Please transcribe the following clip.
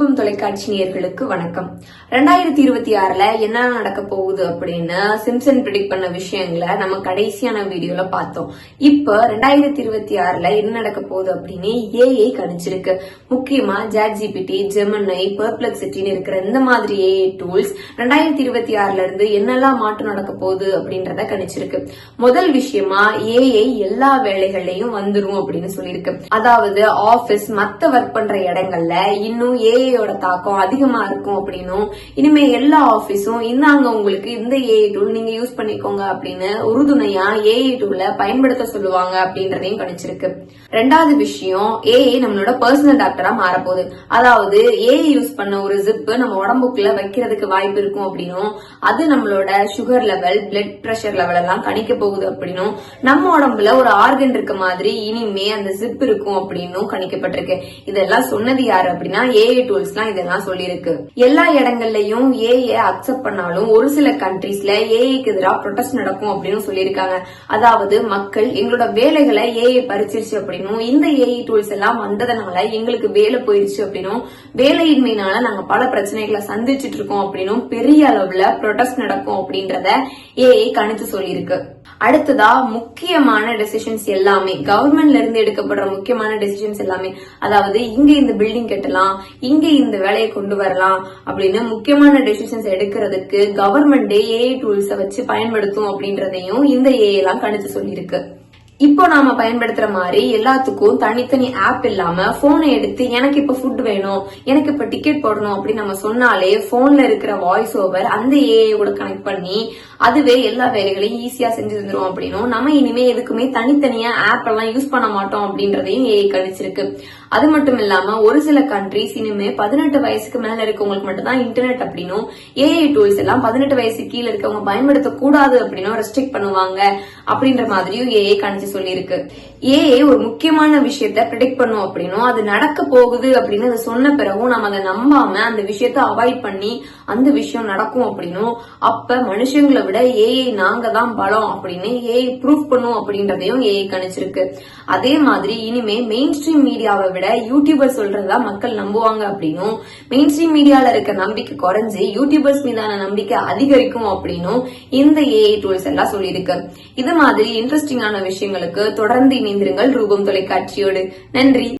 ரூபம் தொலைக்காட்சி நேர்களுக்கு வணக்கம். ரெண்டாயிரத்தி இருபத்தி ஆறுல என்ன நடக்க போகுது அப்படின்னு சிம்சன் பிரிடிக் பண்ண விஷயங்களை நம்ம கடைசியான வீடியோல பார்த்தோம். இப்போ ரெண்டாயிரத்தி இருபத்தி ஆறுல என்ன நடக்க போகுது அப்படின்னு ஏஐ கணிச்சிருக்கு. முக்கியமா ஜாட் ஜிபிடி ஜெமனை பெர்ப்ளெக்சிட்டின்னு இருக்கிற இந்த மாதிரி ஏஐ டூல்ஸ் ரெண்டாயிரத்தி இருபத்தி ஆறுல இருந்து என்னெல்லாம் மாற்றம் நடக்க போகுது அப்படின்றத கணிச்சிருக்கு. முதல் விஷயமா ஏஐ எல்லா வேலைகள்லயும் வந்துரும் அப்படின்னு சொல்லியிருக்கு அதாவது ஆபீஸ் மத்த ஒர்க் பண்ற இடங்கள்ல இன்னும் ஏஐயோட தாக்கம் அதிகமா இருக்கும் அப்படின்னும் இனிமே எல்லா ஆபீஸும் இந்தாங்க உங்களுக்கு இந்த ஏஐ டூல் நீங்க யூஸ் பண்ணிக்கோங்க அப்படின்னு உறுதுணையா ஏஐ டூல பயன்படுத்த சொல்லுவாங்க அப்படின்றதையும் கணிச்சிருக்கு. ரெண்டாவது விஷயம் ஏஐ நம்மளோட பர்சனல் டாக்டரா மாறப்போகுது. அதாவது ஏஐ யூஸ் பண்ண ஒரு ஜிப்பு நம்ம உடம்புக்குள்ள வைக்கிறதுக்கு வாய்ப்பு இருக்கும் அப்படின்னும் அது நம்மளோட sugar level blood pressure level எல்லாம் கணிக்க போகுது அப்படின்னும் நம்ம உடம்புல ஒரு ஆர்கன் இருக்க மாதிரி இனிமே அந்த ஜிப் இருக்கும் அப்படின்னும் கணிக்கப்பட்டிருக்கு. இதெல்லாம் சொன்னது யாரு அப்படின்னா ஏஐ டூல் டூல்ஸ்லாம் இதெல்லாம் சொல்லியிருக்கு. எல்லா இடங்கள்லயும் ஏஐ அக்செப்ட் பண்ணாலும் ஒரு சில கண்ட்ரீஸ்ல ஏஐக்கு எதிராக ப்ரொடெஸ்ட் நடக்கும் அப்படின்னு சொல்லியிருக்காங்க. அதாவது மக்கள் எங்களோட வேலைகளை ஏஐ பறிச்சிருச்சு அப்படின்னும் இந்த ஏஐ டூல்ஸ் எல்லாம் வந்ததுனால எங்களுக்கு வேலை போயிருச்சு அப்படின்னும் வேலையின்மையினால நாங்க பல பிரச்சனைகளை சந்திச்சிட்டு இருக்கோம் அப்படின்னும் பெரிய அளவுல ப்ரொடெஸ்ட் நடக்கும் அப்படின்றத ஏஐ கணித்து சொல்லியிருக்கு. அடுத்ததா முக்கியமான டெசிஷன்ஸ் எல்லாமே. கவர்மெண்ட்ல இருந்து எடுக்கப்படுற முக்கியமான டெசிஷன்ஸ் எல்லாமே. அதாவது இங்க இந்த பில்டிங் கட்டலாம் இங்க இந்த வேலையை கொண்டு வரலாம் அப்படின்னு முக்கியமான டெசிஷன்ஸ் எடுக்கிறதுக்கு கவர்மெண்டே ஏஐ டூல்ஸை வச்சு பயன்படுத்தும் அப்படின்றதையும் இந்த ஏஐ எல்லாம் கணிச்சு சொல்லியிருக்கு. இப்போ நாம பயன்படுத்துற மாதிரி எல்லாத்துக்கும் தனித்தனி ஆப் இல்லாம போனை எடுத்து எனக்கு இப்ப ஃபுட் வேணும் எனக்கு இப்ப டிக்கெட் போடணும் அப்படின்னு நம்ம சொன்னாலே போன்ல இருக்கிற வாய்ஸ் ஓவர் அந்த ஏஐ கூட கனெக்ட் பண்ணி அதுவே எல்லா வேலைகளையும் ஈஸியா செஞ்சு தந்துடும் அப்படின்னும் நம்ம இனிமே எதுக்குமே தனித்தனியா ஆப் எல்லாம் யூஸ் பண்ண மாட்டோம் அப்படின்றதையும் ஏஐ கணிச்சிருக்கு. அது மட்டும் இல்லாம ஒரு சில கண்ட்ரிஸ் இனிமே பதினெட்டு வயசுக்கு மேல இருக்கவங்களுக்கு மட்டும் தான் இன்டர்நெட் அப்படின்னும் ஏஐ டூல்ஸ் எல்லாம் பதினெட்டு வயசு கீழே இருக்கவங்க பயன்படுத்தக்கூடாது அப்படின்னும் ரெஸ்ட்ரிக்ட் பண்ணுவாங்க அப்படின்ற மாதிரியும் ஏஐ கணிச்சு சொல்லியிருக்கு. ஏஏ ஒரு முக்கியமான விஷயத்த ப்ரிடிக்ட் பண்ணும் அப்படின்னும் அது நடக்க போகுது அப்படின்னு அதை சொன்ன பிறகும் நம்ம அதை நம்பாம அந்த விஷயத்த அவாய்ட் பண்ணி அந்த விஷயம் நடக்கும் அப்படின்னும் அப்ப மனுஷங்களை விட ஏஐ நாங்க தான் பலம் அப்படின்னு ஏஐ ப்ரூவ் பண்ணும் அப்படின்றதையும் ஏஐ கணிச்சிருக்கு. அதே மாதிரி இனிமே மெயின் ஸ்ட்ரீம் மீடியாவை விட யூடியூபர் சொல்றதா மக்கள் நம்புவாங்க அப்படின்னும் மெயின் ஸ்ட்ரீம் மீடியால இருக்க நம்பிக்கை குறைஞ்சு யூடியூபர்ஸ் மீதான நம்பிக்கை அதிகரிக்கும் அப்படின்னும் இந்த ஏஐ டூல்ஸ் எல்லாம் சொல்லியிருக்கு. இது மாதிரி இன்ட்ரெஸ்டிங்கான விஷயங்கள் விஷயங்களுக்கு தொடர்ந்து இணைந்திருங்கள். ரூபம் தொலைக்காட்சியோடு. நன்றி.